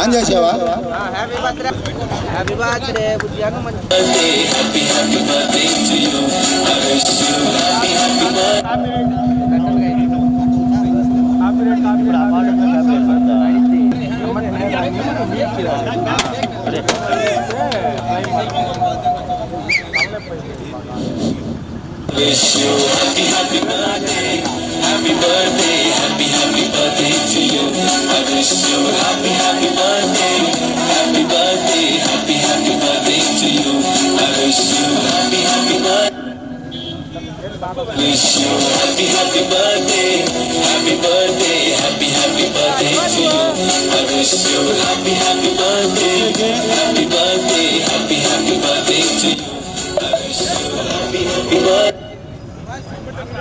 On చేసావా? Happy birthday happy birthday బుద్ధియాను మంచి Wish you a happy, happy birthday. Happy birthday, happy, happy birthday to you. I wish you a happy, happy birthday. Happy birthday, happy, happy birthday to you. I wish you happy, happy birthday. Wish you happy, happy birthday. Happy birthday, happy, happy birthday to you. I wish you a happy, happy birthday. Happy birthday.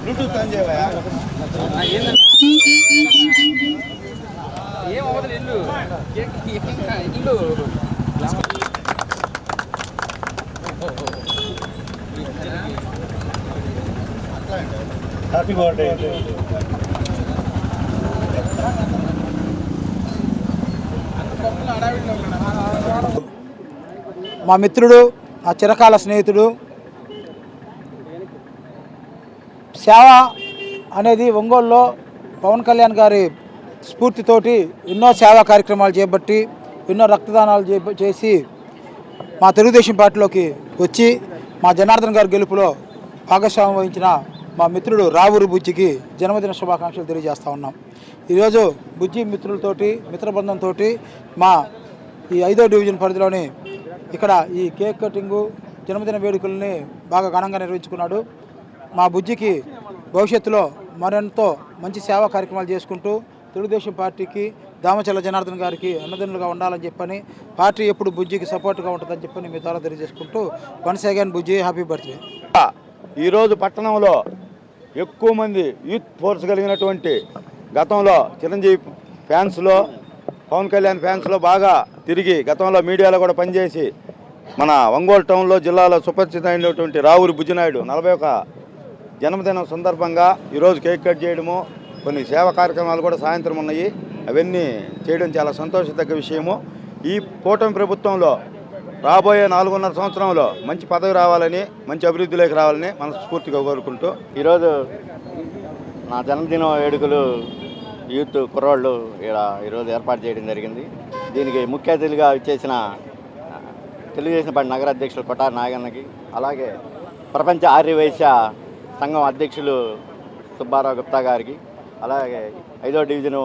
Bluetooth on చేయవా ఏం అవదు ఇల్లు ఇల్లు happy birthday మా మిత్రుడు ఆ చిరకాల స్నేహితుడు సేవ అనేది ఒంగోలులో పవన్ కళ్యాణ్ గారి స్ఫూర్తితోటి ఎన్నో సేవా కార్యక్రమాలు చేపట్టి ఎన్నో రక్తదానాలు చేసి మా తెలుగుదేశం పార్టీలోకి వచ్చి మా జనార్దన్ గారి గెలుపులో భాగస్వామ్యం వహించిన మా మిత్రుడు రావూరి బుజ్జికి జన్మదిన శుభాకాంక్షలు తెలియజేస్తూ ఉన్నాం. ఈరోజు బుజ్జి మిత్రులతోటి మిత్రబృందంతో మా ఈ ఐదో డివిజన్ పరిధిలోని ఇక్కడ ఈ కేక్ కటింగు జన్మదిన వేడుకల్ని బాగా ఘనంగా నిర్వహించుకున్నాడు. మా బుజ్జికి భవిష్యత్తులో మరెంతో మంచి సేవా కార్యక్రమాలు చేసుకుంటూ తెలుగుదేశం పార్టీకి దామచల్ల జనార్దన్ గారికి అన్నదన్నులుగా ఉండాలని చెప్పని పార్టీ ఎప్పుడు బుజ్జికి సపోర్ట్గా ఉంటుందని చెప్పని మీ ద్వారా తెలియజేసుకుంటూ once again Bujji happy birthday. ఈరోజు పట్టణంలో ఎక్కువ మంది యూత్ ఫోర్స్ కలిగినటువంటి గతంలో చిరంజీవి ఫ్యాన్స్లో పవన్ కళ్యాణ్ ఫ్యాన్స్లో బాగా తిరిగి గతంలో మీడియాలో కూడా పనిచేసి మన ఒంగోలు టౌన్లో జిల్లాలో సుపరిచితమైనటువంటి రావురి బుజ్జినాయుడు నలభై ఒక జన్మదినం సందర్భంగా ఈరోజు కేక్ కట్ చేయడము కొన్ని సేవా కార్యక్రమాలు కూడా సాయంత్రం ఉన్నాయి. అవన్నీ చేయడం చాలా సంతోషదగ్గ విషయము. ఈ కూటమి ప్రభుత్వంలో రాబోయే నాలుగున్నర సంవత్సరంలో మంచి పదవి రావాలని మంచి అభివృద్ధిలోకి రావాలని మనస్ఫూర్తిగా కోరుకుంటూ ఈరోజు నా జన్మదిన వేడుకలు యూత్ కుర్రాళ్ళు ఇక్కడ ఈరోజు ఏర్పాటు చేయడం జరిగింది. దీనికి ముఖ్య అతిథిగా ఇచ్చేసిన తెలుగుదేశం పార్టీ నగర అధ్యక్షులు కొట్టారి నాగన్నకి అలాగే ప్రపంచ ఆర్యవైశ్య సంఘం అధ్యక్షులు సుబ్బారావు గుప్తా గారికి అలాగే ఐదో డివిజను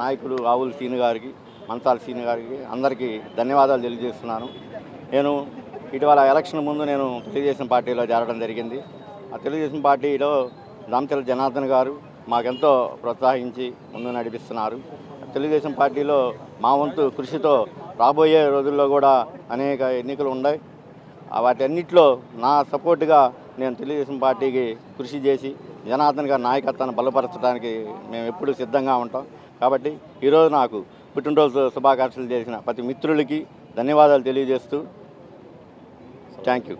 నాయకులు ఆవుల సీను గారికి మంచాల సీను గారికి అందరికీ ధన్యవాదాలు తెలియజేస్తున్నాను. నేను ఇటీవల ఎలక్షన్ ముందు నేను తెలుగుదేశం పార్టీలో చేరడం జరిగింది. ఆ తెలుగుదేశం పార్టీలో రామచల జనార్దన్ గారు మాకెంతో ప్రోత్సహించి ముందు నడిపిస్తున్నారు. తెలుగుదేశం పార్టీలో మా వంతు కృషితో రాబోయే రోజుల్లో కూడా అనేక ఎన్నికలు ఉన్నాయి. ఆ వాటన్నిటిలో నా సపోర్టుగా నేను తెలుగుదేశం పార్టీకి కృషి చేసి జనార్దన్ గారి నాయకత్వాన్ని బలపరచడానికి మేము ఎప్పుడూ సిద్ధంగా ఉంటాం. కాబట్టి ఈరోజు నాకు పుట్టినరోజు శుభాకాంక్షలు చేసిన ప్రతి మిత్రులకి ధన్యవాదాలు తెలియజేస్తూ థ్యాంక్ యూ.